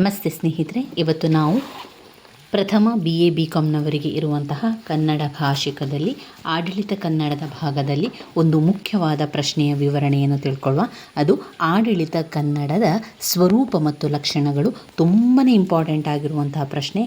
ನಮಸ್ತೆ ಸ್ನೇಹಿತರೆ, ಇವತ್ತು ನಾವು ಪ್ರಥಮ ಬಿ ಎ ಬಿ ಕಾಮ್ನವರಿಗೆ ಇರುವಂತಹ ಕನ್ನಡ ಭಾಷಿಕದಲ್ಲಿ, ಆಡಳಿತ ಕನ್ನಡದ ಭಾಗದಲ್ಲಿ ಒಂದು ಮುಖ್ಯವಾದ ಪ್ರಶ್ನೆಯ ವಿವರಣೆಯನ್ನು ತಿಳ್ಕೊಳ್ಳುವ. ಅದು ಆಡಳಿತ ಕನ್ನಡದ ಸ್ವರೂಪ ಮತ್ತು ಲಕ್ಷಣಗಳು ತುಂಬಾ ಇಂಪಾರ್ಟೆಂಟ್ ಆಗಿರುವಂತಹ ಪ್ರಶ್ನೆ.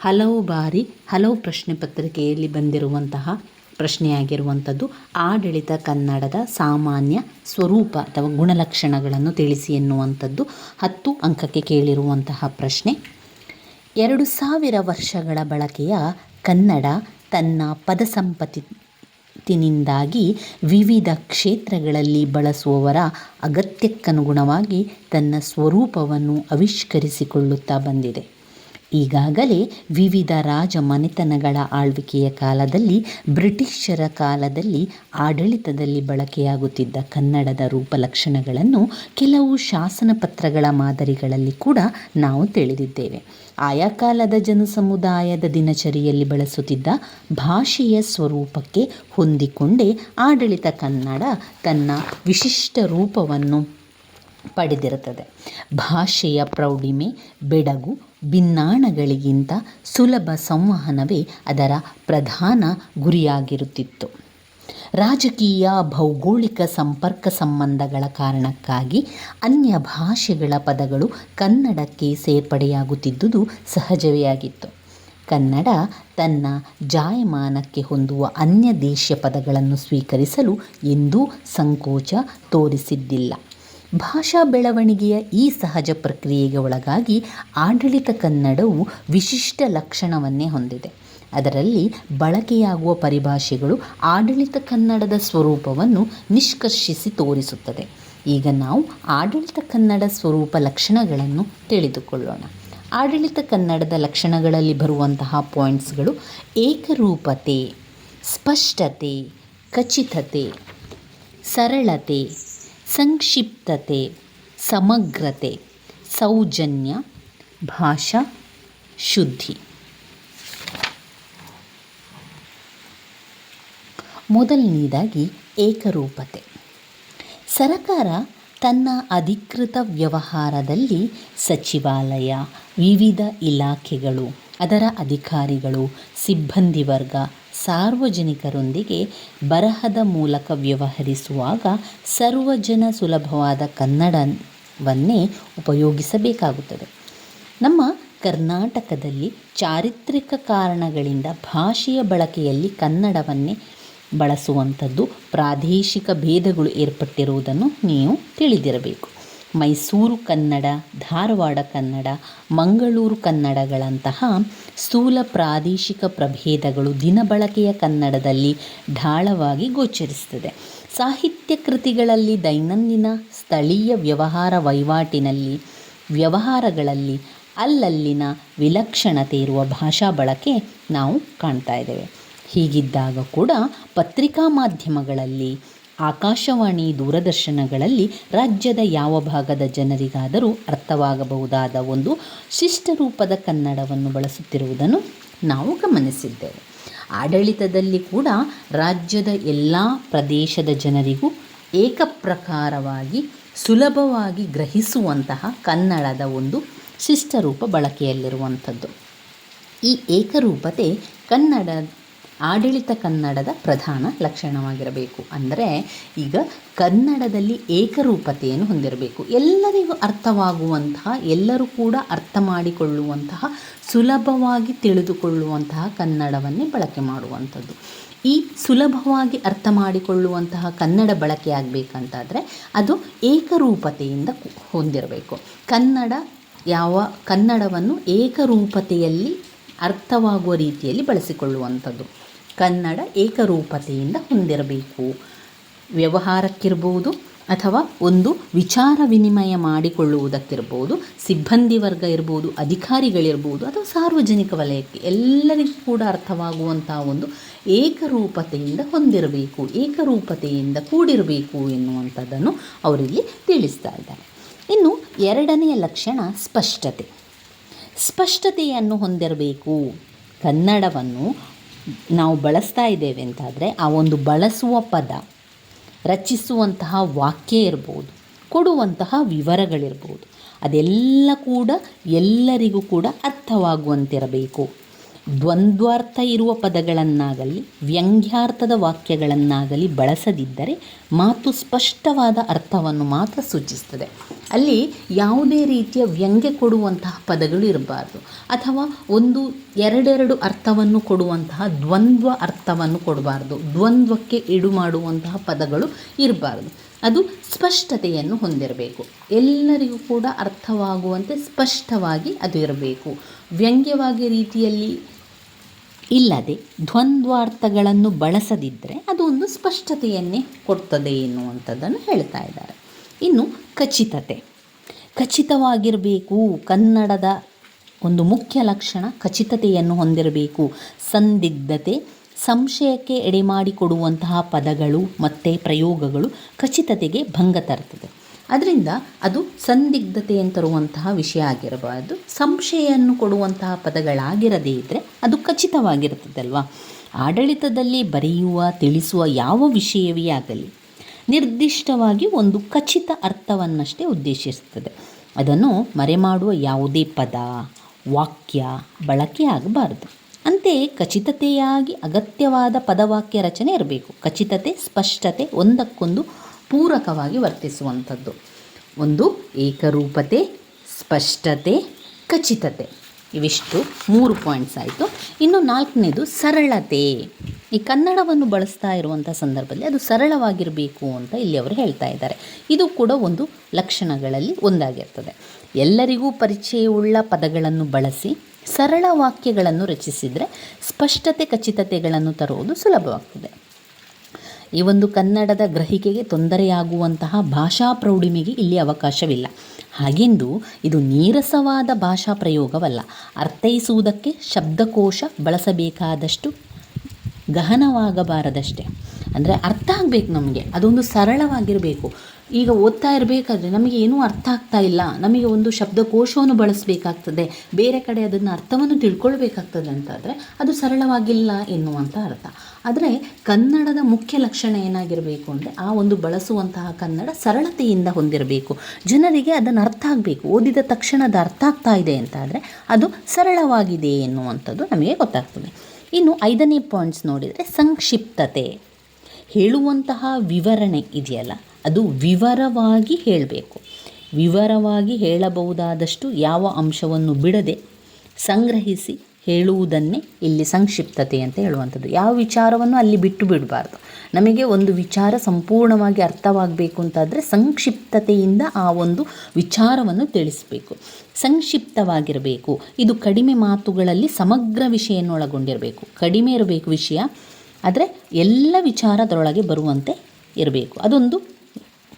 ಹಲವು ಬಾರಿ, ಹಲವು ಪ್ರಶ್ನೆ ಪತ್ರಿಕೆಯಲ್ಲಿ ಬಂದಿರುವಂತಹ ಪ್ರಶ್ನೆಯಾಗಿರುವಂಥದ್ದು, ಆಡಳಿತ ಕನ್ನಡದ ಸಾಮಾನ್ಯ ಸ್ವರೂಪ ಅಥವಾ ಗುಣಲಕ್ಷಣಗಳನ್ನು ತಿಳಿಸಿ ಎನ್ನುವಂಥದ್ದು ಹತ್ತು ಅಂಕಕ್ಕೆ ಕೇಳಿರುವಂತಹ ಪ್ರಶ್ನೆ. ಎರಡು ಸಾವಿರ ವರ್ಷಗಳ ಬಳಕೆಯ ಕನ್ನಡ ತನ್ನ ಪದ ಸಂಪತ್ತಿನಿಂದಾಗಿ ವಿವಿಧ ಕ್ಷೇತ್ರಗಳಲ್ಲಿ ಬಳಸುವವರ ಅಗತ್ಯಕ್ಕನುಗುಣವಾಗಿ ತನ್ನ ಸ್ವರೂಪವನ್ನು ಆವಿಷ್ಕರಿಸಿಕೊಳ್ಳುತ್ತಾ ಬಂದಿದೆ. ಈಗಾಗಲೇ ವಿವಿಧ ರಾಜ ಮನೆತನಗಳ ಆಳ್ವಿಕೆಯ ಕಾಲದಲ್ಲಿ ಬ್ರಿಟಿಷರ ಕಾಲದಲ್ಲಿ ಆಡಳಿತದಲ್ಲಿ ಬಳಕೆಯಾಗುತ್ತಿದ್ದ ಕನ್ನಡದ ರೂಪಲಕ್ಷಣಗಳನ್ನು ಕೆಲವು ಶಾಸನ ಪತ್ರಗಳ ಮಾದರಿಗಳಲ್ಲಿ ಕೂಡ ನಾವು ತಿಳಿದಿದ್ದೇವೆ. ಆಯಾ ಕಾಲದ ಜನಸಮುದಾಯದ ದಿನಚರಿಯಲ್ಲಿ ಬಳಸುತ್ತಿದ್ದ ಭಾಷೆಯ ಸ್ವರೂಪಕ್ಕೆ ಹೊಂದಿಕೊಂಡೇ ಆಡಳಿತ ಕನ್ನಡ ತನ್ನ ವಿಶಿಷ್ಟ ರೂಪವನ್ನು ಪಡೆದಿರುತ್ತದೆ. ಭಾಷೆಯ ಪ್ರೌಢಿಮೆ, ಬೆಡಗು ಭಿನ್ನಾಣಗಳಿಗಿಂತ ಸುಲಭ ಸಂವಹನವೇ ಅದರ ಪ್ರಧಾನ ಗುರಿಯಾಗಿರುತ್ತಿತ್ತು. ರಾಜಕೀಯ, ಭೌಗೋಳಿಕ ಸಂಪರ್ಕ ಸಂಬಂಧಗಳ ಕಾರಣಕ್ಕಾಗಿ ಅನ್ಯ ಭಾಷೆಗಳ ಪದಗಳು ಕನ್ನಡಕ್ಕೆ ಸೇರ್ಪಡೆಯಾಗುತ್ತಿದ್ದುದು ಸಹಜವೇ ಆಗಿತ್ತು. ಕನ್ನಡ ತನ್ನ ಜಾಯಮಾನಕ್ಕೆ ಹೊಂದುವ ಅನ್ಯ ದೇಶೀಯ ಪದಗಳನ್ನು ಸ್ವೀಕರಿಸಲು ಎಂದೂ ಸಂಕೋಚ ತೋರಿಸಿದ್ದಿಲ್ಲ. ಭಾಷಾ ಬೆಳವಣಿಗೆಯ ಈ ಸಹಜ ಪ್ರಕ್ರಿಯೆಗೆ ಒಳಗಾಗಿ ಆಡಳಿತ ಕನ್ನಡವು ವಿಶಿಷ್ಟ ಲಕ್ಷಣವನ್ನೇ ಹೊಂದಿದೆ. ಅದರಲ್ಲಿ ಬಳಕೆಯಾಗುವ ಪರಿಭಾಷೆಗಳು ಆಡಳಿತ ಕನ್ನಡದ ಸ್ವರೂಪವನ್ನು ನಿಷ್ಕರ್ಷಿಸಿ ತೋರಿಸುತ್ತದೆ. ಈಗ ನಾವು ಆಡಳಿತ ಕನ್ನಡ ಸ್ವರೂಪ ಲಕ್ಷಣಗಳನ್ನು ತಿಳಿದುಕೊಳ್ಳೋಣ. ಆಡಳಿತ ಕನ್ನಡದ ಲಕ್ಷಣಗಳಲ್ಲಿ ಬರುವಂತಹ ಪಾಯಿಂಟ್ಸ್ಗಳು ಏಕರೂಪತೆ, ಸ್ಪಷ್ಟತೆ, ಖಚಿತತೆ, ಸರಳತೆ ಸಂಕ್ಷಿಪ್ತತೆ, ಸಮಗ್ರತೆ, ಸೌಜನ್ಯ, ಭಾಷಾ, ಶುದ್ಧಿ. ಮೊದಲನೇದಾಗಿ ಏಕರೂಪತೆ. ಸರಕಾರ ತನ್ನ ಅಧಿಕೃತ ವ್ಯವಹಾರದಲ್ಲಿ ಸಚಿವಾಲಯ, ವಿವಿಧ ಇಲಾಖೆಗಳು, ಅದರ ಅಧಿಕಾರಿಗಳು, ಸಿಬ್ಬಂದಿ ವರ್ಗ ಸಾರ್ವಜನಿಕರೊಂದಿಗೆ ಬರಹದ ಮೂಲಕ ವ್ಯವಹರಿಸುವಾಗ ಸರ್ವಜನ ಸುಲಭವಾದ ಕನ್ನಡವನ್ನೇ ಉಪಯೋಗಿಸಬೇಕಾಗುತ್ತದೆ. ನಮ್ಮ ಕರ್ನಾಟಕದಲ್ಲಿ ಚಾರಿತ್ರಿಕ ಕಾರಣಗಳಿಂದ ಭಾಷೆಯ ಬಳಕೆಯಲ್ಲಿ ಕನ್ನಡವನ್ನೇ ಬಳಸುವಂಥದ್ದು ಪ್ರಾದೇಶಿಕ ಭೇದಗಳು ಏರ್ಪಟ್ಟಿರುವುದನ್ನು ನೀವು ತಿಳಿದಿರಬೇಕು. ಮೈಸೂರು ಕನ್ನಡ, ಧಾರವಾಡ ಕನ್ನಡ, ಮಂಗಳೂರು ಕನ್ನಡಗಳಂತಹ ಸ್ಥೂಲ ಪ್ರಾದೇಶಿಕ ಪ್ರಭೇದಗಳು ದಿನಬಳಕೆಯ ಕನ್ನಡದಲ್ಲಿ ಢಾಳವಾಗಿ ಗೋಚರಿಸುತ್ತದೆ. ಸಾಹಿತ್ಯ ಕೃತಿಗಳಲ್ಲಿ, ದೈನಂದಿನ ಸ್ಥಳೀಯ ವ್ಯವಹಾರ ವಹಿವಾಟಿನಲ್ಲಿ, ವ್ಯವಹಾರಗಳಲ್ಲಿ ಅಲ್ಲಲ್ಲಿನ ವಿಲಕ್ಷಣತೆ ಇರುವ ಭಾಷಾ ಬಳಕೆ ನಾವು ಕಾಣ್ತಾ ಇದ್ದೇವೆ. ಹೀಗಿದ್ದಾಗ ಕೂಡ ಪತ್ರಿಕಾ ಮಾಧ್ಯಮಗಳಲ್ಲಿ ಆಕಾಶವಾಣಿ ದೂರದರ್ಶನಗಳಲ್ಲಿ ರಾಜ್ಯದ ಯಾವ ಭಾಗದ ಜನರಿಗಾದರೂ ಅರ್ಥವಾಗಬಹುದಾದ ಒಂದು ಶಿಷ್ಟರೂಪದ ಕನ್ನಡವನ್ನು ಬಳಸುತ್ತಿರುವುದನ್ನು ನಾವು ಗಮನಿಸಿದ್ದೇವೆ. ಆಡಳಿತದಲ್ಲಿ ಕೂಡ ರಾಜ್ಯದ ಎಲ್ಲ ಪ್ರದೇಶದ ಜನರಿಗೂ ಏಕಪ್ರಕಾರವಾಗಿ ಸುಲಭವಾಗಿ ಗ್ರಹಿಸುವಂತಹ ಕನ್ನಡದ ಒಂದು ಶಿಷ್ಟರೂಪ ಬಳಕೆಯಲ್ಲಿರುವಂಥದ್ದು. ಈ ಏಕರೂಪತೆ ಕನ್ನಡ ಆಡಳಿತ ಕನ್ನಡದ ಪ್ರಧಾನ ಲಕ್ಷಣವಾಗಿರಬೇಕು. ಅಂದರೆ ಈಗ ಕನ್ನಡದಲ್ಲಿ ಏಕರೂಪತೆಯನ್ನು ಹೊಂದಿರಬೇಕು. ಎಲ್ಲರಿಗೂ ಅರ್ಥವಾಗುವಂತಹ, ಎಲ್ಲರೂ ಕೂಡ ಅರ್ಥ ಮಾಡಿಕೊಳ್ಳುವಂತಹ, ಸುಲಭವಾಗಿ ತಿಳಿದುಕೊಳ್ಳುವಂತಹ ಕನ್ನಡವನ್ನೇ ಬಳಕೆ ಮಾಡುವಂಥದ್ದು. ಈ ಸುಲಭವಾಗಿ ಅರ್ಥ ಮಾಡಿಕೊಳ್ಳುವಂತಹ ಕನ್ನಡ ಬಳಕೆ ಆಗಬೇಕಂತಾದರೆ ಅದು ಏಕರೂಪತೆಯಿಂದ ಹೊಂದಿರಬೇಕು. ಕನ್ನಡ ಯಾವ ಕನ್ನಡವನ್ನು ಏಕರೂಪತೆಯಲ್ಲಿ ಅರ್ಥವಾಗುವ ರೀತಿಯಲ್ಲಿ ಬಳಸಿಕೊಳ್ಳುವಂಥದ್ದು. ಕನ್ನಡ ಏಕರೂಪತೆಯಿಂದ ಹೊಂದಿರಬೇಕು. ವ್ಯವಹಾರಕ್ಕಿರ್ಬೋದು ಅಥವಾ ಒಂದು ವಿಚಾರ ವಿನಿಮಯ ಮಾಡಿಕೊಳ್ಳುವುದಕ್ಕಿರ್ಬೋದು, ಸಿಬ್ಬಂದಿ ವರ್ಗ ಇರ್ಬೋದು, ಅಧಿಕಾರಿಗಳಿರ್ಬೋದು ಅಥವಾ ಸಾರ್ವಜನಿಕ ವಲಯಕ್ಕೆ ಎಲ್ಲರಿಗೂ ಕೂಡ ಅರ್ಥವಾಗುವಂಥ ಒಂದು ಏಕರೂಪತೆಯಿಂದ ಹೊಂದಿರಬೇಕು, ಏಕರೂಪತೆಯಿಂದ ಕೂಡಿರಬೇಕು ಎನ್ನುವಂಥದ್ದನ್ನು ಅವರಿಲ್ಲಿ ತಿಳಿಸ್ತಾ ಇದ್ದಾರೆ. ಇನ್ನು ಎರಡನೆಯ ಲಕ್ಷಣ ಸ್ಪಷ್ಟತೆ. ಸ್ಪಷ್ಟತೆಯನ್ನು ಹೊಂದಿರಬೇಕು. ಕನ್ನಡವನ್ನು ನಾವು ಬಳಸ್ತಾ ಇದ್ದೇವೆ ಅಂತಾದರೆ ಆ ಒಂದು ಬಳಸುವ ಪದ, ರಚಿಸುವಂತಹ ವಾಕ್ಯ ಇರ್ಬೋದು, ಕೊಡುವಂತಹ ವಿವರಗಳಿರ್ಬೋದು, ಅದೆಲ್ಲ ಕೂಡ ಎಲ್ಲರಿಗೂ ಕೂಡ ಅರ್ಥವಾಗುವಂತಿರಬೇಕು. ದ್ವಂದ್ವಾರ್ಥ ಇರುವ ಪದಗಳನ್ನಾಗಲಿ ವ್ಯಂಗ್ಯಾರ್ಥದ ವಾಕ್ಯಗಳನ್ನಾಗಲಿ ಬಳಸದಿದ್ದರೆ ಮಾತು ಸ್ಪಷ್ಟವಾದ ಅರ್ಥವನ್ನು ಮಾತ್ರ ಸೂಚಿಸ್ತದೆ ಅಲ್ಲಿ ಯಾವುದೇ ರೀತಿಯ ವ್ಯಂಗ್ಯ ಕೊಡುವಂತಹ ಪದಗಳು ಇರಬಾರ್ದು. ಅಥವಾ ಒಂದು ಎರಡೆರಡು ಅರ್ಥವನ್ನು ಕೊಡುವಂತಹ ದ್ವಂದ್ವ ಅರ್ಥವನ್ನು ಕೊಡಬಾರ್ದು. ದ್ವಂದ್ವಕ್ಕೆ ಇಡು ಮಾಡುವಂತಹ ಪದಗಳು ಇರಬಾರ್ದು. ಅದು ಸ್ಪಷ್ಟತೆಯನ್ನು ಹೊಂದಿರಬೇಕು. ಎಲ್ಲರಿಗೂ ಕೂಡ ಅರ್ಥವಾಗುವಂತೆ ಸ್ಪಷ್ಟವಾಗಿ ಅದು ಇರಬೇಕು. ವ್ಯಂಗ್ಯವಾಗಿ ರೀತಿಯಲ್ಲಿ ಇಲ್ಲದೆ ದ್ವಂದ್ವಾರ್ಥಗಳನ್ನು ಬಳಸದಿದ್ದರೆ ಅದು ಒಂದು ಸ್ಪಷ್ಟತೆಯನ್ನೇ ಕೊಡ್ತದೆ ಎನ್ನುವಂಥದ್ದನ್ನು ಹೇಳ್ತಾ ಇದ್ದಾರೆ. ಇನ್ನು ಖಚಿತತೆ. ಖಚಿತವಾಗಿರಬೇಕು. ಕನ್ನಡದ ಒಂದು ಮುಖ್ಯ ಲಕ್ಷಣ ಖಚಿತತೆಯನ್ನು ಹೊಂದಿರಬೇಕು. ಸಂದಿಗ್ಧತೆ, ಸಂಶಯಕ್ಕೆ ಎಡೆಮಾಡಿಕೊಡುವಂತಹ ಪದಗಳು ಮತ್ತು ಪ್ರಯೋಗಗಳು ಖಚಿತತೆಗೆ ಭಂಗ ತರ್ತದೆ. ಅದರಿಂದ ಅದು ಸಂದಿಗ್ಧತೆಯನ್ನು ತರುವಂತಹ ವಿಷಯ ಆಗಿರಬಾರ್ದು ಸಂಶಯವನ್ನು ಕೊಡುವಂತಹ ಪದಗಳಾಗಿರದೇ ಇದ್ದರೆ ಅದು ಖಚಿತವಾಗಿರುತ್ತದಲ್ವಾ? ಆಡಳಿತದಲ್ಲಿ ಬರೆಯುವ, ತಿಳಿಸುವ ಯಾವ ವಿಷಯವೇ ಆಗಲಿ, ನಿರ್ದಿಷ್ಟವಾಗಿ ಒಂದು ಖಚಿತ ಅರ್ಥವನ್ನಷ್ಟೇ ಉದ್ದೇಶಿಸುತ್ತದೆ. ಅದನ್ನು ಮರೆಮಾಡುವ ಯಾವುದೇ ಪದ, ವಾಕ್ಯ, ಬಳಕೆ ಆಗಬಾರದು. ಅಂತೆಯೇ ಖಚಿತತೆಯಾಗಿ ಅಗತ್ಯವಾದ ಪದವಾಕ್ಯ ರಚನೆ ಇರಬೇಕು. ಖಚಿತತೆ, ಸ್ಪಷ್ಟತೆ ಒಂದಕ್ಕೊಂದು ಪೂರಕವಾಗಿ ವರ್ತಿಸುವಂಥದ್ದು. ಒಂದು ಏಕರೂಪತೆ, ಸ್ಪಷ್ಟತೆ, ಖಚಿತತೆ. ಇವಿಷ್ಟು ಮೂರು ಪಾಯಿಂಟ್ಸ್ ಆಯಿತು. ಇನ್ನು ನಾಲ್ಕನೇದು ಸರಳತೆ. ಈ ಕನ್ನಡವನ್ನು ಬಳಸ್ತಾ ಇರುವಂಥ ಸಂದರ್ಭದಲ್ಲಿ ಅದು ಸರಳವಾಗಿರಬೇಕು ಅಂತ ಇಲ್ಲಿ ಅವರು ಹೇಳ್ತಾ ಇದ್ದಾರೆ. ಇದು ಕೂಡ ಒಂದು ಲಕ್ಷಣಗಳಲ್ಲಿ ಒಂದಾಗಿರ್ತದೆ. ಎಲ್ಲರಿಗೂ ಪರಿಚಯವುಳ್ಳ ಪದಗಳನ್ನು ಬಳಸಿ ಸರಳ ವಾಕ್ಯಗಳನ್ನು ರಚಿಸಿದರೆ ಸ್ಪಷ್ಟತೆ, ಖಚಿತತೆಗಳನ್ನು ತರುವುದು ಸುಲಭವಾಗ್ತದೆ. ಈ ಒಂದು ಕನ್ನಡದ ಗ್ರಹಿಕೆಗೆ ತೊಂದರೆಯಾಗುವಂತಹ ಭಾಷಾ ಪ್ರೌಢಿಮೆಗೆ ಇಲ್ಲಿ ಅವಕಾಶವಿಲ್ಲ. ಹಾಗೆಂದು ಇದು ನೀರಸವಾದ ಭಾಷಾ ಪ್ರಯೋಗವಲ್ಲ. ಅರ್ಥೈಸುವುದಕ್ಕೆ ಶಬ್ದಕೋಶ ಬಳಸಬೇಕಾದಷ್ಟು ಗಹನವಾಗಬಾರದಷ್ಟೇ. ಅಂದರೆ ಅರ್ಥ ಆಗಬೇಕು ನಮಗೆ. ಅದೊಂದು ಸರಳವಾಗಿರಬೇಕು. ಈಗ ಓದ್ತಾ ಇರಬೇಕಾದ್ರೆ ನಮಗೆ ಏನೂ ಅರ್ಥ ಆಗ್ತಾ ಇಲ್ಲ. ನಮಗೆ ಒಂದು ಶಬ್ದಕೋಶವನ್ನು ಬಳಸಬೇಕಾಗ್ತದೆ. ಬೇರೆ ಕಡೆ ಅದನ್ನು ಅರ್ಥವನ್ನು ತಿಳ್ಕೊಳ್ಬೇಕಾಗ್ತದೆ ಅಂತಾದರೆ ಅದು ಸರಳವಾಗಿಲ್ಲ ಎನ್ನುವಂಥ ಅರ್ಥ. ಆದರೆ ಕನ್ನಡದ ಮುಖ್ಯ ಲಕ್ಷಣ ಏನಾಗಿರಬೇಕು ಅಂದರೆ ಆ ಒಂದು ಬಳಸುವಂತಹ ಕನ್ನಡ ಸರಳತೆಯಿಂದ ಹೊಂದಿರಬೇಕು. ಜನರಿಗೆ ಅದನ್ನು ಅರ್ಥ ಆಗಬೇಕು. ಓದಿದ ತಕ್ಷಣ ಅದು ಅರ್ಥ ಆಗ್ತಾ ಇದೆ ಅಂತಾದರೆ ಅದು ಸರಳವಾಗಿದೆ ಎನ್ನುವಂಥದ್ದು ನಮಗೆ ಗೊತ್ತಾಗ್ತದೆ. ಇನ್ನು ಐದನೇ ಪಾಯಿಂಟ್ಸ್ ನೋಡಿದರೆ ಸಂಕ್ಷಿಪ್ತತೆ. ಹೇಳುವಂತಹ ವಿವರಣೆ ಇದೆಯಲ್ಲ ಅದು ವಿವರವಾಗಿ ಹೇಳಬೇಕು. ವಿವರವಾಗಿ ಹೇಳಬಹುದಾದಷ್ಟು ಯಾವ ಅಂಶವನ್ನು ಬಿಡದೆ ಸಂಗ್ರಹಿಸಿ ಹೇಳುವುದನ್ನೇ ಇಲ್ಲಿ ಸಂಕ್ಷಿಪ್ತತೆ ಅಂತ ಹೇಳುವಂಥದ್ದು. ಯಾವ ವಿಚಾರವನ್ನು ಅಲ್ಲಿ ಬಿಟ್ಟು ಬಿಡಬಾರ್ದು. ನಮಗೆ ಒಂದು ವಿಚಾರ ಸಂಪೂರ್ಣವಾಗಿ ಅರ್ಥವಾಗಬೇಕು ಅಂತಾದರೆ ಸಂಕ್ಷಿಪ್ತತೆಯಿಂದ ಆ ಒಂದು ವಿಚಾರವನ್ನು ತಿಳಿಸಬೇಕು. ಸಂಕ್ಷಿಪ್ತವಾಗಿರಬೇಕು. ಇದು ಕಡಿಮೆ ಮಾತುಗಳಲ್ಲಿ ಸಮಗ್ರ ವಿಷಯನ್ನು ಒಳಗೊಂಡಿರಬೇಕು ಕಡಿಮೆ ಇರಬೇಕು ವಿಷಯ. ಆದರೆ ಎಲ್ಲ ವಿಚಾರದೊಳಗೆ ಬರುವಂತೆ ಇರಬೇಕು. ಅದೊಂದು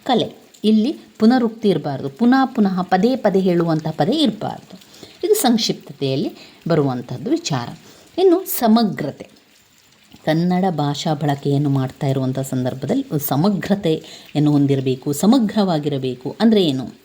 ಕಲೆ. ಇಲ್ಲಿ ಪುನರುಕ್ತಿ ಇರಬಾರ್ದು. ಪುನಃ ಪುನಃ ಪದೇ ಪದೇ ಹೇಳುವಂಥ ಪದೇ ಇರಬಾರ್ದು. ಇದು ಸಂಕ್ಷಿಪ್ತತೆಯಲ್ಲಿ ಬರುವಂಥದ್ದು ವಿಚಾರ. ಇನ್ನು ಸಮಗ್ರತೆ. ಕನ್ನಡ ಭಾಷಾ ಬಳಕೆಯನ್ನು ಮಾಡ್ತಾ ಇರುವಂಥ ಸಂದರ್ಭದಲ್ಲಿ ಸಮಗ್ರತೆಯನ್ನು ಹೊಂದಿರಬೇಕು, ಸಮಗ್ರವಾಗಿರಬೇಕು ಅಂದರೆ ಏನು?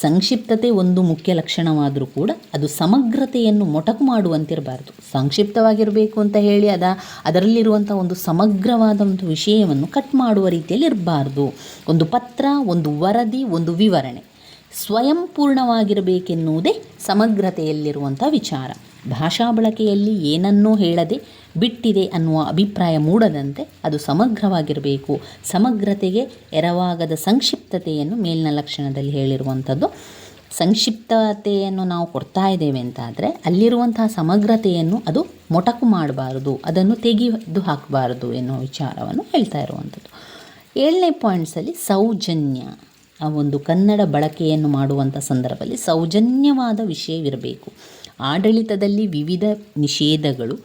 ಸಂಕ್ಷಿಪ್ತತೆ ಒಂದು ಮುಖ್ಯ ಲಕ್ಷಣವಾದರೂ ಕೂಡ ಅದು ಸಮಗ್ರತೆಯನ್ನು ಮೊಟಕು ಮಾಡುವಂತಿರಬಾರ್ದು. ಸಂಕ್ಷಿಪ್ತವಾಗಿರಬೇಕು ಅಂತ ಹೇಳಿ ಅದ ಅದರಲ್ಲಿರುವಂಥ ಒಂದು ಸಮಗ್ರವಾದ ಒಂದು ವಿಷಯವನ್ನು ಕಟ್ ಮಾಡುವ ರೀತಿಯಲ್ಲಿ ಇರಬಾರ್ದು ಒಂದು ಪತ್ರ, ಒಂದು ವರದಿ, ಒಂದು ವಿವರಣೆ. ಸ್ವಯಂ ಪೂರ್ಣವಾಗಿರಬೇಕೆನ್ನುವುದೇ ಸಮಗ್ರತೆಯಲ್ಲಿರುವಂಥ ವಿಚಾರ. ಭಾಷಾ ಬಳಕೆಯಲ್ಲಿ ಏನನ್ನೂ ಹೇಳದೆ ಬಿಟ್ಟಿದೆ ಅನ್ನುವ ಅಭಿಪ್ರಾಯ ಮೂಡದಂತೆ ಅದು ಸಮಗ್ರವಾಗಿರಬೇಕು. ಸಮಗ್ರತೆಗೆ ಎರವಾಗದ ಸಂಕ್ಷಿಪ್ತತೆಯನ್ನು ಮೇಲಿನ ಲಕ್ಷಣದಲ್ಲಿ ಹೇಳಿರುವಂಥದ್ದು. ಸಂಕ್ಷಿಪ್ತತೆಯನ್ನು ನಾವು ಕೊಡ್ತಾ ಇದ್ದೇವೆ ಅಂತಾದರೆ ಅಲ್ಲಿರುವಂತಹ ಸಮಗ್ರತೆಯನ್ನು ಅದು ಮೊಟಕು ಮಾಡಬಾರದು, ಅದನ್ನು ತೆಗೆದು ಹಾಕಬಾರದು ಎನ್ನುವ ವಿಚಾರವನ್ನು ಹೇಳ್ತಾ ಇರುವಂಥದ್ದು. ಏಳನೇ ಪಾಯಿಂಟ್ಸಲ್ಲಿ ಸೌಜನ್ಯ. ಆ ಒಂದು ಕನ್ನಡ ಬಳಕೆಯನ್ನು ಮಾಡುವಂಥ ಸಂದರ್ಭದಲ್ಲಿ ಸೌಜನ್ಯವಾದ ವಿಷಯವಿರಬೇಕು. ಆಡಳಿತದಲ್ಲಿ ವಿವಿಧ ನಿಷೇಧಗಳು,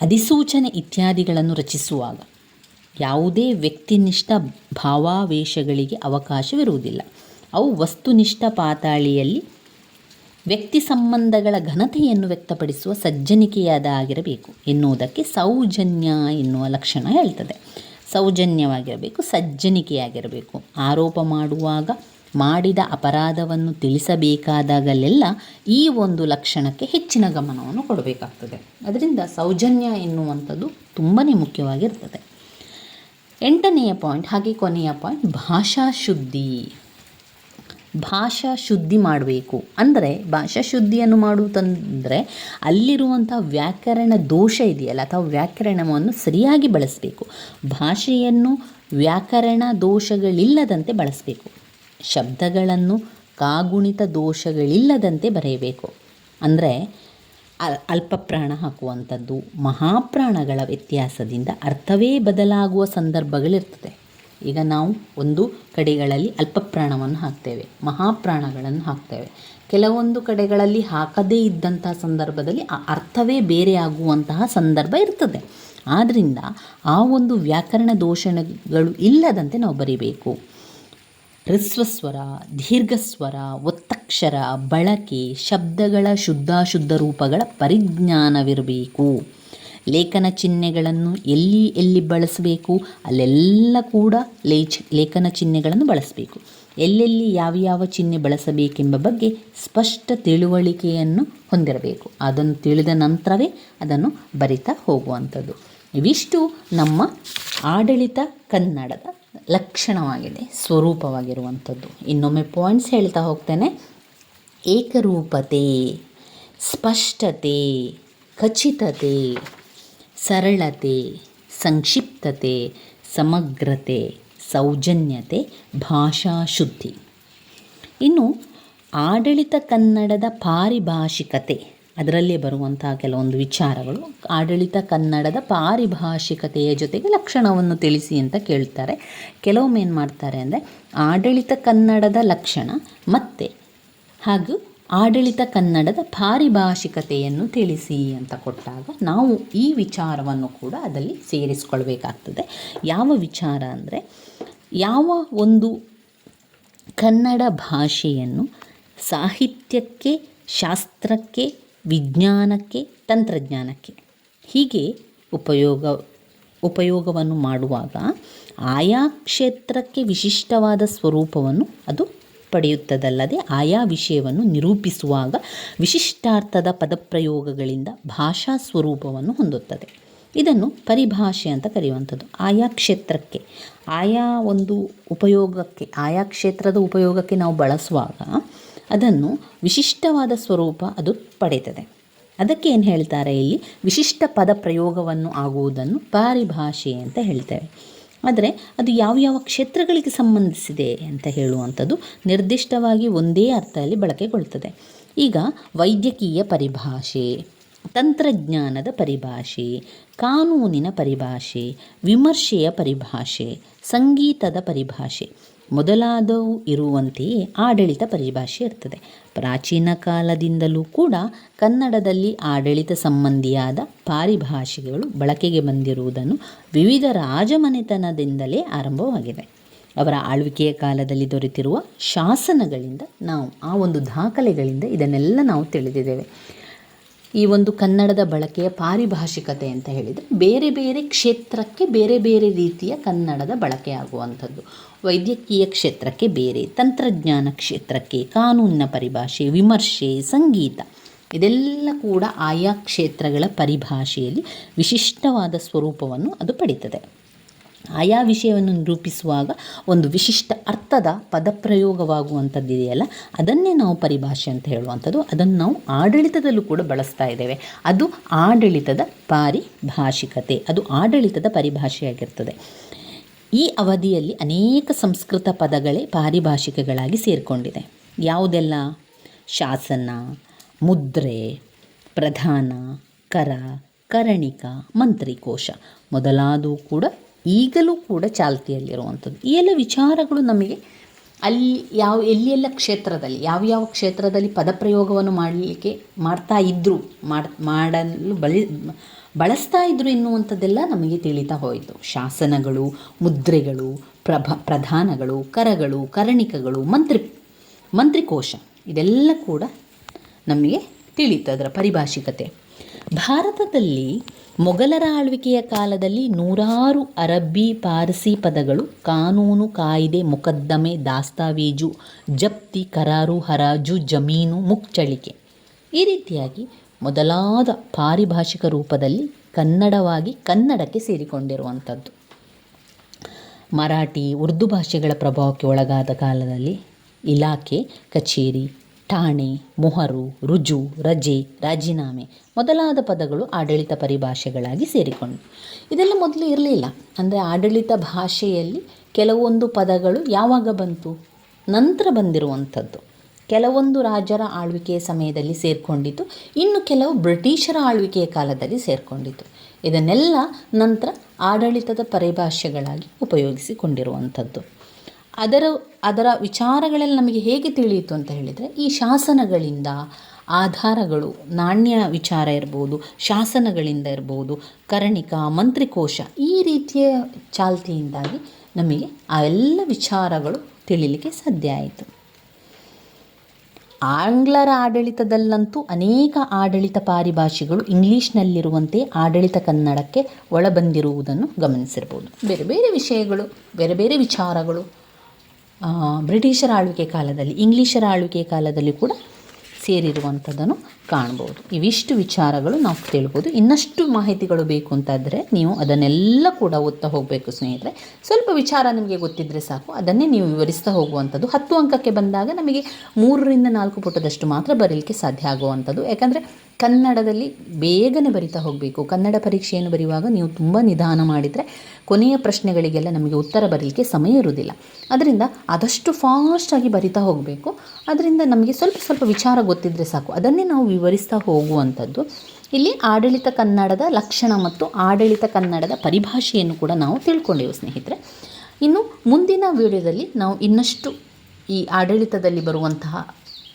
ಅಧಿಸೂಚನೆ ಇತ್ಯಾದಿಗಳನ್ನು ರಚಿಸುವಾಗ ಯಾವುದೇ ವ್ಯಕ್ತಿನಿಷ್ಠ ಭಾವಾವೇಶಗಳಿಗೆ ಅವಕಾಶವಿರುವುದಿಲ್ಲ. ಅವು ವಸ್ತುನಿಷ್ಠ ಪಾತಾಳಿಯಲ್ಲಿ ವ್ಯಕ್ತಿ ಸಂಬಂಧಗಳ ಘನತೆಯನ್ನು ವ್ಯಕ್ತಪಡಿಸುವ ಸಜ್ಜನಿಕೆಯಾದ ಆಗಿರಬೇಕು ಎನ್ನುವುದಕ್ಕೆ ಸೌಜನ್ಯ ಎನ್ನುವ ಲಕ್ಷಣ ಹೇಳ್ತದೆ. ಸೌಜನ್ಯವಾಗಿರಬೇಕು, ಸಜ್ಜನಿಕೆಯಾಗಿರಬೇಕು. ಆರೋಪ ಮಾಡುವಾಗ ಮಾಡಿದ ಅಪರಾಧವನ್ನು ತಿಳಿಸಬೇಕಾದಾಗಲೆಲ್ಲ ಈ ಒಂದು ಲಕ್ಷಣಕ್ಕೆ ಹೆಚ್ಚಿನ ಗಮನವನ್ನು ಕೊಡಬೇಕಾಗ್ತದೆ. ಅದರಿಂದ ಸೌಜನ್ಯ ಎನ್ನುವಂಥದ್ದು ತುಂಬಾ ಮುಖ್ಯವಾಗಿರ್ತದೆ. ಎಂಟನೆಯ ಪಾಯಿಂಟ್, ಹಾಗೆ ಕೊನೆಯ ಪಾಯಿಂಟ್, ಭಾಷಾ ಶುದ್ಧಿ. ಭಾಷಾ ಶುದ್ಧಿ ಮಾಡಬೇಕು. ಅಂದರೆ ಭಾಷಾ ಶುದ್ಧಿಯನ್ನು ಮಾಡುವುದಂದರೆ ಅಲ್ಲಿರುವಂಥ ವ್ಯಾಕರಣ ದೋಷ ಇದೆಯಲ್ಲ, ಅಥವಾ ವ್ಯಾಕರಣವನ್ನು ಸರಿಯಾಗಿ ಬಳಸಬೇಕು. ಭಾಷೆಯನ್ನು ವ್ಯಾಕರಣ ದೋಷಗಳಿಲ್ಲದಂತೆ ಬಳಸಬೇಕು. ಶಬ್ದಗಳನ್ನು ಕಾಗುಣಿತ ದೋಷಗಳಿಲ್ಲದಂತೆ ಬರೆಯಬೇಕು. ಅಂದರೆ ಅಲ್, ಅಲ್ಪಪ್ರಾಣ ಹಾಕುವಂಥದ್ದು, ಮಹಾಪ್ರಾಣಗಳ ವ್ಯತ್ಯಾಸದಿಂದ ಅರ್ಥವೇ ಬದಲಾಗುವ ಸಂದರ್ಭಗಳಿರ್ತದೆ. ಈಗ ನಾವು ಒಂದು ಕಡೆಗಳಲ್ಲಿ ಅಲ್ಪಪ್ರಾಣವನ್ನು ಹಾಕ್ತೇವೆ, ಮಹಾಪ್ರಾಣಗಳನ್ನು ಹಾಕ್ತೇವೆ. ಕೆಲವೊಂದು ಕಡೆಗಳಲ್ಲಿ ಹಾಕದೇ ಇದ್ದಂತಹ ಸಂದರ್ಭದಲ್ಲಿ ಆ ಅರ್ಥವೇ ಬೇರೆ ಆಗುವಂತಹ ಸಂದರ್ಭ ಇರ್ತದೆ. ಆದ್ದರಿಂದ ಆ ಒಂದು ವ್ಯಾಕರಣ ದೋಷಣಗಳು ಇಲ್ಲದಂತೆ ನಾವು ಬರಿಬೇಕು. ಹೃಸ್ವಸ್ವರ, ದೀರ್ಘಸ್ವರ, ಒತ್ತಕ್ಷರ, ಬಳಕೆ, ಶಬ್ದಗಳ ಶುದ್ಧಾಶುದ್ಧ ರೂಪಗಳ ಪರಿಜ್ಞಾನವಿರಬೇಕು. ಲೇಖನ ಚಿಹ್ನೆಗಳನ್ನು ಎಲ್ಲಿ ಎಲ್ಲಿ ಬಳಸಬೇಕು, ಅಲ್ಲೆಲ್ಲ ಕೂಡ ಲೇಚ್, ಲೇಖನ ಚಿಹ್ನೆಗಳನ್ನು ಬಳಸಬೇಕು. ಎಲ್ಲೆಲ್ಲಿ ಯಾವ ಯಾವ ಚಿಹ್ನೆ ಬಳಸಬೇಕೆಂಬ ಬಗ್ಗೆ ಸ್ಪಷ್ಟ ತಿಳುವಳಿಕೆಯನ್ನು ಹೊಂದಿರಬೇಕು. ಅದನ್ನು ತಿಳಿದ ನಂತರವೇ ಅದನ್ನು ಬರಿತಾ ಹೋಗುವಂಥದ್ದು. ಇವಿಷ್ಟು ನಮ್ಮ ಆಡಳಿತ ಕನ್ನಡದ ಲಕ್ಷಣವಾಗಿದೆ, ಸ್ವರೂಪವಾಗಿರುವಂಥದ್ದು. ಇನ್ನೊಮ್ಮೆ ಪಾಯಿಂಟ್ಸ್ ಹೇಳ್ತಾ ಹೋಗ್ತೇನೆ. ಏಕರೂಪತೆ, ಸ್ಪಷ್ಟತೆ, ಖಚಿತತೆ. ಸರಳತೆ, ಸಂಕ್ಷಿಪ್ತತೆ, ಸಮಗ್ರತೆ, ಸೌಜನ್ಯತೆ ಭಾಷಾ ಶುದ್ಧಿ ಇನ್ನು ಆಡಳಿತ ಕನ್ನಡದ ಪಾರಿಭಾಷಿಕತೆ, ಅದರಲ್ಲೇ ಬರುವಂತಹ ಕೆಲವೊಂದು ವಿಚಾರಗಳು. ಆಡಳಿತ ಕನ್ನಡದ ಪಾರಿಭಾಷಿಕತೆಯ ಜೊತೆಗೆ ಲಕ್ಷಣವನ್ನು ತಿಳಿಸಿ ಅಂತ ಕೇಳ್ತಾರೆ. ಕೆಲವೊಮ್ಮೆ ಏನು ಮಾಡ್ತಾರೆ ಅಂದರೆ, ಆಡಳಿತ ಕನ್ನಡದ ಲಕ್ಷಣ ಮತ್ತು ಹಾಗೂ ಆಡಳಿತ ಕನ್ನಡದ ಪಾರಿಭಾಷಿಕತೆಯನ್ನು ತಿಳಿಸಿ ಅಂತ ಕೊಟ್ಟಾಗ ನಾವು ಈ ವಿಚಾರವನ್ನು ಕೂಡ ಅದರಲ್ಲಿ ಸೇರಿಸ್ಕೊಳ್ಬೇಕಾಗ್ತದೆ. ಯಾವ ವಿಚಾರ ಅಂದರೆ ಯಾವ ಒಂದು ಕನ್ನಡ ಭಾಷೆಯನ್ನು ಸಾಹಿತ್ಯಕ್ಕೆ, ಶಾಸ್ತ್ರಕ್ಕೆ, ವಿಜ್ಞಾನಕ್ಕೆ, ತಂತ್ರಜ್ಞಾನಕ್ಕೆ ಹೀಗೆ ಉಪಯೋಗ, ಉಪಯೋಗವನ್ನು ಮಾಡುವಾಗ ಆಯಾ ಕ್ಷೇತ್ರಕ್ಕೆ ವಿಶಿಷ್ಟವಾದ ಸ್ವರೂಪವನ್ನು ಅದು ಪಡೆಯುತ್ತದಲ್ಲದೆ ಆಯಾ ವಿಷಯವನ್ನು ನಿರೂಪಿಸುವಾಗ ವಿಶಿಷ್ಟಾರ್ಥದ ಪದಪ್ರಯೋಗಗಳಿಂದ ಭಾಷಾ ಸ್ವರೂಪವನ್ನು ಹೊಂದುತ್ತದೆ. ಇದನ್ನು ಪರಿಭಾಷೆ ಅಂತ ಕರೆಯುವಂಥದ್ದು. ಆಯಾ ಕ್ಷೇತ್ರಕ್ಕೆ, ಆಯಾ ಒಂದು ಉಪಯೋಗಕ್ಕೆ, ಆಯಾ ಕ್ಷೇತ್ರದ ಉಪಯೋಗಕ್ಕೆ ನಾವು ಬಳಸುವಾಗ ಅದನ್ನು ವಿಶಿಷ್ಟವಾದ ಸ್ವರೂಪ ಅದು ಪಡೆಯುತ್ತದೆ. ಅದಕ್ಕೆ ಏನು ಹೇಳ್ತಾರೆ ಇಲ್ಲಿ? ವಿಶಿಷ್ಟ ಪದ ಪ್ರಯೋಗವನ್ನು ಆಗುವುದನ್ನು ಪಾರಿಭಾಷೆ ಅಂತ ಹೇಳ್ತೇವೆ. ಆದರೆ ಅದು ಯಾವ ಯಾವ ಕ್ಷೇತ್ರಗಳಿಗೆ ಸಂಬಂಧಿಸಿದೆ ಅಂತ ಹೇಳುವಂಥದ್ದು ನಿರ್ದಿಷ್ಟವಾಗಿ ಒಂದೇ ಅರ್ಥದಲ್ಲಿ ಬಳಕೆಗೊಳ್ತದೆ. ಈಗ ವೈದ್ಯಕೀಯ ಪರಿಭಾಷೆ, ತಂತ್ರಜ್ಞಾನದ ಪರಿಭಾಷೆ, ಕಾನೂನಿನ ಪರಿಭಾಷೆ, ವಿಮರ್ಶೆಯ ಪರಿಭಾಷೆ, ಸಂಗೀತದ ಪರಿಭಾಷೆ. ಮೊದಲಾದವು ಇರುವಂತೆಯೇ ಆಡಳಿತ ಪರಿಭಾಷೆ ಇರ್ತದೆ. ಪ್ರಾಚೀನ ಕಾಲದಿಂದಲೂ ಕೂಡ ಕನ್ನಡದಲ್ಲಿ ಆಡಳಿತ ಸಂಬಂಧಿಯಾದ ಪಾರಿಭಾಷೆಗಳು ಬಳಕೆಗೆ ಬಂದಿರುವುದನ್ನು ವಿವಿಧ ರಾಜಮನೆತನದಿಂದಲೇ ಆರಂಭವಾಗಿದೆ. ಅವರ ಆಳ್ವಿಕೆಯ ಕಾಲದಲ್ಲಿ ದೊರೆತಿರುವ ಶಾಸನಗಳಿಂದ ನಾವು, ಆ ಒಂದು ದಾಖಲೆಗಳಿಂದ ಇದನ್ನೆಲ್ಲ ನಾವು ತಿಳಿದಿದ್ದೇವೆ. ಈ ಒಂದು ಕನ್ನಡದ ಬಳಕೆಯ ಪಾರಿಭಾಷಿಕತೆ ಅಂತ ಹೇಳಿದರೆ ಬೇರೆ ಬೇರೆ ಕ್ಷೇತ್ರಕ್ಕೆ ಬೇರೆ ಬೇರೆ ರೀತಿಯ ಕನ್ನಡದ ಬಳಕೆ ಆಗುವಂಥದ್ದು. ವೈದ್ಯಕೀಯ ಕ್ಷೇತ್ರಕ್ಕೆ ಬೇರೆ, ತಂತ್ರಜ್ಞಾನ ಕ್ಷೇತ್ರಕ್ಕೆ, ಕಾನೂನಿನ ಪರಿಭಾಷೆ, ವಿಮರ್ಶೆ, ಸಂಗೀತ, ಇದೆಲ್ಲ ಕೂಡ ಆಯಾ ಕ್ಷೇತ್ರಗಳ ಪರಿಭಾಷೆಯಲ್ಲಿ ವಿಶಿಷ್ಟವಾದ ಸ್ವರೂಪವನ್ನು ಅದು ಪಡೀತದೆ. ಆಯಾ ವಿಷಯವನ್ನು ನಿರೂಪಿಸುವಾಗ ಒಂದು ವಿಶಿಷ್ಟ ಅರ್ಥದ ಪದಪ್ರಯೋಗವಾಗುವಂಥದ್ದಿದೆಯಲ್ಲ, ಅದನ್ನೇ ನಾವು ಪರಿಭಾಷೆ ಅಂತ ಹೇಳುವಂಥದ್ದು. ಅದನ್ನು ನಾವು ಆಡಳಿತದಲ್ಲೂ ಕೂಡ ಬಳಸ್ತಾ ಇದ್ದೇವೆ. ಅದು ಆಡಳಿತದ ಪಾರಿಭಾಷಿಕತೆ. ಅದು ಆಡಳಿತದ ಪರಿಭಾಷೆಯಾಗಿರ್ತದೆ. ಈ ಅವಧಿಯಲ್ಲಿ ಅನೇಕ ಸಂಸ್ಕೃತ ಪದಗಳೇ ಪಾರಿಭಾಷಿಕಗಳಾಗಿ ಸೇರಿಕೊಂಡಿದೆ. ಯಾವುದೆಲ್ಲ? ಶಾಸನ, ಮುದ್ರೆ, ಪ್ರಧಾನ, ಕರ, ಕರಣಿಕ, ಮಂತ್ರಿಕೋಶ ಮೊದಲಾದವು ಕೂಡ ಈಗಲೂ ಕೂಡ ಚಾಲ್ತಿಯಲ್ಲಿರುವಂಥದ್ದು. ಈ ಎಲ್ಲ ವಿಚಾರಗಳು ನಮಗೆ ಅಲ್ಲಿ ಯಾವ ಎಲ್ಲೆಲ್ಲ ಕ್ಷೇತ್ರದಲ್ಲಿ, ಯಾವ ಯಾವ ಕ್ಷೇತ್ರದಲ್ಲಿ ಪದಪ್ರಯೋಗವನ್ನು ಮಾಡಲಿಕ್ಕೆ ಮಾಡ್ತಾ ಇದ್ದರು ಮಾಡ್, ಮಾಡಲು ಬಳಿ, ಬಳಸ್ತಾ ಇದ್ದರು ಎನ್ನುವಂಥದ್ದೆಲ್ಲ ನಮಗೆ ತಿಳಿತಾ ಹೋಯಿತು. ಶಾಸನಗಳು, ಮುದ್ರೆಗಳು, ಪ್ರಭ, ಪ್ರಧಾನಗಳು, ಕರಗಳು, ಕರಣಿಕಗಳು, ಮಂತ್ರಿ, ಮಂತ್ರಿಕೋಶ ಇದೆಲ್ಲ ಕೂಡ ನಮಗೆ ತಿಳಿತು, ಅದರ ಪರಿಭಾಷಿಕತೆ. ಭಾರತದಲ್ಲಿ ಮೊಘಲರ ಆಳ್ವಿಕೆಯ ಕಾಲದಲ್ಲಿ ನೂರಾರು ಅರಬ್ಬಿ ಪಾರ್ಸಿ ಪದಗಳು, ಕಾನೂನು, ಕಾಯ್ದೆ, ಮೊಕದ್ದಮೆ, ದಾಸ್ತಾವೇಜು, ಜಪ್ತಿ, ಕರಾರು, ಹರಾಜು, ಜಮೀನು ಮುಕ್ಚಳಿಕೆ ಈ ರೀತಿಯಾಗಿ ಮೊದಲಾದ ಪಾರಿಭಾಷಿಕ ರೂಪದಲ್ಲಿ ಕನ್ನಡವಾಗಿ ಕನ್ನಡಕ್ಕೆ ಸೇರಿಕೊಂಡಿರುವಂಥದ್ದು. ಮರಾಠಿ ಉರ್ದು ಭಾಷೆಗಳ ಪ್ರಭಾವಕ್ಕೆ ಒಳಗಾದ ಕಾಲದಲ್ಲಿ ಇಲಾಖೆ, ಕಚೇರಿ ಠಾಣೆ, ಮೊಹರು, ರುಜು, ರಜೆ, ರಾಜೀನಾಮೆ ಮೊದಲಾದ ಪದಗಳು ಆಡಳಿತ ಪರಿಭಾಷೆಗಳಾಗಿ ಸೇರಿಕೊಂಡು. ಇದೆಲ್ಲ ಮೊದಲು ಇರಲಿಲ್ಲ. ಅಂದರೆ ಆಡಳಿತ ಭಾಷೆಯಲ್ಲಿ ಕೆಲವೊಂದು ಪದಗಳು ಯಾವಾಗ ಬಂತು? ನಂತರ ಬಂದಿರುವಂಥದ್ದು. ಕೆಲವೊಂದು ರಾಜರ ಆಳ್ವಿಕೆಯ ಸಮಯದಲ್ಲಿ ಸೇರಿಕೊಂಡಿತು ಇನ್ನು ಕೆಲವು ಬ್ರಿಟಿಷರ ಆಳ್ವಿಕೆಯ ಕಾಲದಲ್ಲಿ ಸೇರಿಕೊಂಡಿತು ಇದನ್ನೆಲ್ಲ ನಂತರ ಆಡಳಿತದ ಪರಿಭಾಷೆಗಳಾಗಿ ಉಪಯೋಗಿಸಿಕೊಂಡಿರುವಂಥದ್ದು. ಅದರ ಅದರ ವಿಚಾರಗಳೆಲ್ಲ ನಮಗೆ ಹೇಗೆ ತಿಳಿಯಿತು ಅಂತ ಹೇಳಿದರೆ, ಈ ಶಾಸನಗಳಿಂದ ಆಧಾರಗಳು, ನಾಣ್ಯ ವಿಚಾರ ಇರ್ಬೋದು, ಶಾಸನಗಳಿಂದ ಇರ್ಬೋದು, ಕರ್ಣಿಕ, ಮಂತ್ರಿಕೋಶ ಈ ರೀತಿಯ ಚಾಲ್ತಿಯಿಂದಾಗಿ ನಮಗೆ ಆ ಎಲ್ಲ ವಿಚಾರಗಳು ತಿಳಿಲಿಕ್ಕೆ ಸಾಧ್ಯ ಆಯಿತು. ಆಂಗ್ಲರ ಆಡಳಿತದಲ್ಲಂತೂ ಅನೇಕ ಆಡಳಿತ ಪಾರಿಭಾಷೆಗಳು ಇಂಗ್ಲೀಷ್ನಲ್ಲಿರುವಂತೆ ಆಡಳಿತ ಕನ್ನಡಕ್ಕೆ ಒಳಬಂದಿರುವುದನ್ನು ಗಮನಿಸಿರ್ಬೋದು. ಬೇರೆ ಬೇರೆ ವಿಷಯಗಳು, ಬೇರೆ ಬೇರೆ ವಿಚಾರಗಳು ಬ್ರಿಟಿಷರ ಆಳ್ವಿಕೆ ಕಾಲದಲ್ಲಿ, ಇಂಗ್ಲೀಷರ ಆಳ್ವಿಕೆ ಕಾಲದಲ್ಲಿ ಕೂಡ ಸೇರಿರುವಂಥದ್ದನ್ನು ಕಾಣ್ಬೋದು ಇವಿಷ್ಟು ವಿಚಾರಗಳು ನಾವು ತಿಳ್ಬೋದು ಇನ್ನಷ್ಟು ಮಾಹಿತಿಗಳು ಬೇಕು ಅಂತಾದರೆ ನೀವು ಅದನ್ನೆಲ್ಲ ಕೂಡ ಓದ್ತಾ ಹೋಗಬೇಕು ಸ್ನೇಹಿತರೆ. ಸ್ವಲ್ಪ ವಿಚಾರ ನಿಮಗೆ ಗೊತ್ತಿದ್ದರೆ ಸಾಕು. ಅದನ್ನೇ ನೀವು ವಿವರಿಸ್ತಾ ಹೋಗುವಂಥದ್ದು. ಹತ್ತು ಅಂಕಕ್ಕೆ ಬಂದಾಗ ನಮಗೆ ಮೂರರಿಂದ ನಾಲ್ಕು ಪುಟದಷ್ಟು ಮಾತ್ರ ಬರೀಲಿಕ್ಕೆ ಸಾಧ್ಯ ಆಗುವಂಥದ್ದು. ಯಾಕಂದರೆ ಕನ್ನಡದಲ್ಲಿ ಬೇಗನೆ ಬರಿತಾ ಹೋಗಬೇಕು. ಕನ್ನಡ ಪರೀಕ್ಷೆಯನ್ನು ಬರೆಯುವಾಗ ನೀವು ತುಂಬ ನಿಧಾನ ಮಾಡಿದರೆ ಕೊನೆಯ ಪ್ರಶ್ನೆಗಳಿಗೆಲ್ಲ ನಮಗೆ ಉತ್ತರ ಬರಲಿಕ್ಕೆ ಸಮಯ ಇರುವುದಿಲ್ಲ. ಅದರಿಂದ ಆದಷ್ಟು ಫಾಸ್ಟಾಗಿ ಬರಿತಾ ಹೋಗಬೇಕು. ಅದರಿಂದ ನಮಗೆ ಸ್ವಲ್ಪ ಸ್ವಲ್ಪ ವಿಚಾರ ಗೊತ್ತಿದ್ದರೆ ಸಾಕು. ಅದನ್ನೇ ನಾವು ವಿವರಿಸ್ತಾ ಹೋಗುವಂಥದ್ದು. ಇಲ್ಲಿ ಆಡಳಿತ ಕನ್ನಡದ ಲಕ್ಷಣ ಮತ್ತು ಆಡಳಿತ ಕನ್ನಡದ ಪರಿಭಾಷೆಯನ್ನು ಕೂಡ ನಾವು ತಿಳ್ಕೊಂಡೆವು ಸ್ನೇಹಿತರೆ. ಇನ್ನು ಮುಂದಿನ ವಿಡಿಯೋದಲ್ಲಿ ನಾವು ಇನ್ನಷ್ಟು ಈ ಆಡಳಿತದಲ್ಲಿ ಬರುವಂತಹ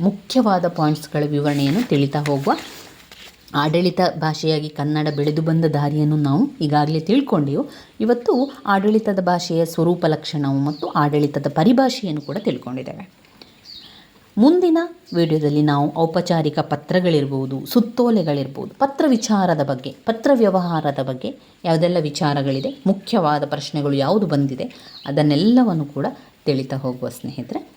ಮುಖ್ಯವಾದ ಪಾಯಿಂಟ್ಸ್ಗಳ ವಿವರಣೆಯನ್ನು ತಿಳಿತಾ ಹೋಗುವ ಆಡಳಿತ ಭಾಷೆಯಾಗಿ ಕನ್ನಡ ಬೆಳೆದು ಬಂದ ದಾರಿಯನ್ನು ನಾವು ಈಗಾಗಲೇ ತಿಳ್ಕೊಂಡೆವು. ಇವತ್ತು ಆಡಳಿತದ ಭಾಷೆಯ ಸ್ವರೂಪ ಲಕ್ಷಣವು ಮತ್ತು ಆಡಳಿತದ ಪರಿಭಾಷೆಯನ್ನು ಕೂಡ ತಿಳ್ಕೊಂಡಿದ್ದೇವೆ. ಮುಂದಿನ ವಿಡಿಯೋದಲ್ಲಿ ನಾವು ಔಪಚಾರಿಕ ಪತ್ರಗಳಿರ್ಬೋದು, ಸುತ್ತೋಲೆಗಳಿರ್ಬೋದು, ಪತ್ರ ವಿಚಾರದ ಬಗ್ಗೆ, ಪತ್ರ ವ್ಯವಹಾರದ ಬಗ್ಗೆ ಯಾವುದೆಲ್ಲ ವಿಚಾರಗಳಿದೆ, ಮುಖ್ಯವಾದ ಪ್ರಶ್ನೆಗಳು ಯಾವುದು ಬಂದಿದೆ ಅದನ್ನೆಲ್ಲವನ್ನು ಕೂಡ ತಿಳಿತಾ ಹೋಗುವ ಸ್ನೇಹಿತರೆ